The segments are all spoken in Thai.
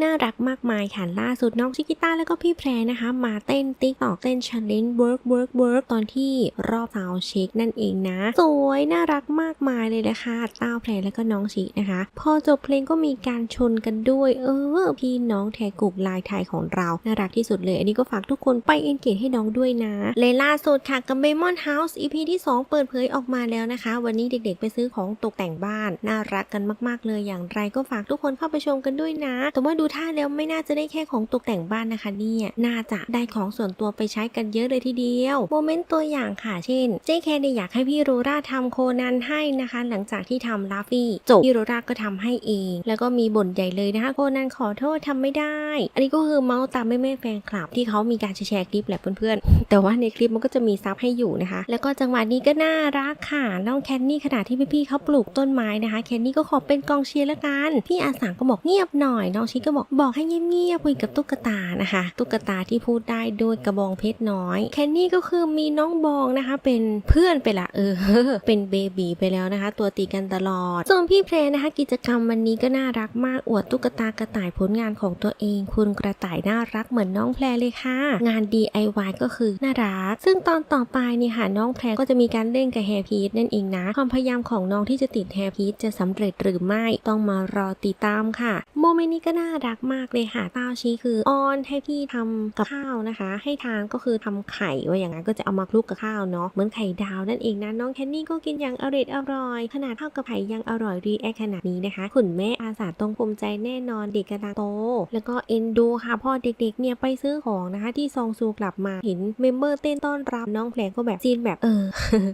น่ารักมากมายค่ะล่าสุดน้องชิกิต้าแล้วก็พี่แพรนะคะ มาเต้นติ๊กตอกเต้นชันเลนเวิร์กเวิร์กเวิร์กตอนที่รอบซาวเช็คนั่นเองนะ สวยน่ารักมากมายเลยนะคะต้าแพรแล้วก็น้องชินะคะ พอจบเพลงก็มีการชนกันด้วย เออ พี่น้องแทกุกลายไทยของเรา น่ารักที่สุดเลย อันนี้ก็ฝากทุกคนไปเอนเกจให้น้องด้วยนะเลยล่าสุดค่ะกับเบมอนเฮาส์ EP ที่ 2 เปิดเผยออกมาแล้วนะคะ วันนี้เด็กๆ ไปซื้อของตกแต่งบ้าน น่ารักกันมาก ๆ เลยอย่างไรก็ฝากทุกคนเข้าไปชมกันด้วยนะแต่ว่าดููท่าแล้วไม่น่าจะได้แค่ของตกแต่งบ้านนะคะเนี่ยน่าจะได้ของส่วนตัวไปใช้กันเยอะเลยทีเดียวโมเมนต์ตัวอย่างค่ะเช่นเจ๊แคเนี่ยอยากให้พี่โรราทำโคนันให้นะคะ หลังจากที่ทำลาฟี่จบพี่โรราก็ทำให้เอง แล้วก็มีบ่นใหญ่เลยนะคะโคนันขอโทษทำไม่ได้ อันนี้ก็คือเมาส์ตามแม่แม่แฟนคลับที่เขามีการแชร์คลิปแหละเพื่อนๆ แต่ว่าในคลิปมันก็จะมีซับให้อยู่นะคะ แล้วก็จังหวะนี้ก็น่ารักค่ะน้องแคนนี่ขณะที่พี่ๆเขาปลูกต้นไม้นะคะแคนนี่ก็ขอเป็นกองเชียร์ละกันพี่อาสาก็บอกเงียบหน่อยน้องชิก็บอกบอกให้เงียบๆคุยกับตุ๊กตานะคะ ตุ๊กตาที่พูดได้ด้วยกระบองเพชรน้อย แคนนี่ก็คือมีน้องบองนะคะ เป็นเพื่อนไปละเออ เป็นเบบีไปแล้วนะคะ ตัวตีกันตลอด ส่วนพี่เพลนะคะ กิจกรรมวันนี้ก็น่ารักมากอวดตุ๊กตากระต่ายผลงานของตัวเอง คุณกระต่ายน่ารักเหมือนน้องแพรเลยค่ะ งาน DIY ก็คือน่ารัก ซึ่งตอนต่อไปเนี่ยค่ะน้องแพรก็จะมีการเล่นกับแฮร์พีทนั่นเองนะความพยายามของน้องที่จะติดแฮร์พีทจะสำเร็จหรือไม่ต้องมารอติดตามค่ะ โมเมนต์นี้ก็น่ารักมากเลยค่ะต้าชี้คือออนให้พี่ทำกับข้าวนะคะ ให้ทานก็คือทำไข่ว่าอย่างนั้นก็จะเอามาคลุกกับข้าวเนาะเหมือนไข่ดาวนั่นเองนะน้องแคนนี่ก็กินอย่างอร่อยอร่อยขนาดข้าวกับไข่ยังอร่อยรีแอคขนาดนี้นะคะ คุณแม่อาสาต้องภูมิใจแน่นอนเด็กกำลังโต แล้วก็เอ็นดูค่ะพ่อเด็กๆเนี่ยไปซื้อของนะคะ ที่ซองซูกลับมาเห็นเมมเบอร์เต้นต้อนรับน้องแพรก็แบบซีนแบบเออ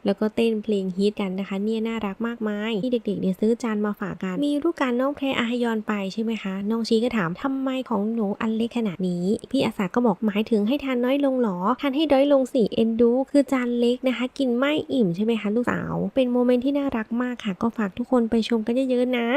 แล้วก็เต้นเพลงฮิตกันนะคะ เนี่ยน่ารักมากมายที่เด็กๆเนี่ยซื้อจานมาฝากกันมีลูกการน้องแพรอาฮยอนไปใช่ไหมคะน้องชีก็ถามทำไมของหนูอันเล็กขนาดนี้ พี่อาสาก็บอกหมายถึงให้ทานน้อยลงหรอทานให้ด้อยลงสิเอ็นดู คือจานเล็กนะคะ กินไม่อิ่มใช่ไหมคะลูกสาว เป็นโมเมนต์ที่น่ารักมากค่ะ ก็ฝากทุกคนไปชมกันเยอะๆนะ